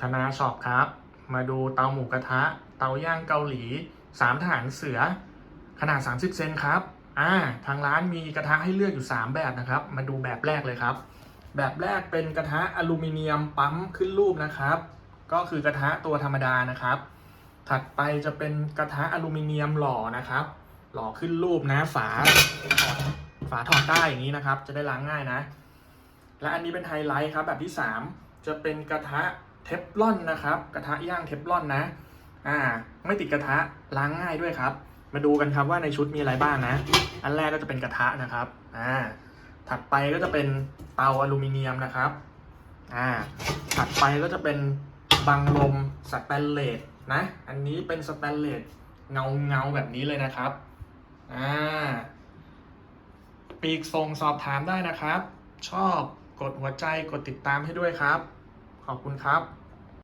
ธนาช็อปครับ มาดูเตาหมูกระทะ เตาย่างเกาหลีสามทหารเสือ ขนาด 30 เซนครับอ่าทางร้านมีกระทะให้เลือกอยู่ 3 แบบนะครับ มาดูแบบแรกเลยครับ แบบแรกเป็นกระทะอลูมิเนียมปั๊มขึ้นรูปนะครับ ก็คือกระทะตัวธรรมดานะครับ ถัดไปจะเป็นกระทะอลูมิเนียมหล่อนะครับ หล่อขึ้นรูปนะฝาถอดฝาถอดได้อย่างนี้นะครับ จะได้ล้างง่ายนะ และอันนี้เป็นไฮไลท์ครับแบบที่ 3 จะเป็นกระทะ เทฟลอนนะครับ กระทะย่างเทฟลอนนะ อ่า ไม่ติดกระทะล้างง่ายด้วยครับ มาดูกันครับว่าในชุดมีอะไรบ้างนะ อันแรกก็จะเป็นกระทะนะครับ อ่า ถัดไปก็จะเป็นเตาอลูมิเนียมนะครับ อ่า ถัดไปก็จะเป็นบังลมสแตนเลสนะ อันนี้เป็นสแตนเลสเงาเงาแบบนี้เลยนะครับ อ่า ปีกส่งสอบถามได้นะครับ ชอบกดหัวใจกดติดตามให้ด้วยครับ ขอบคุณครับ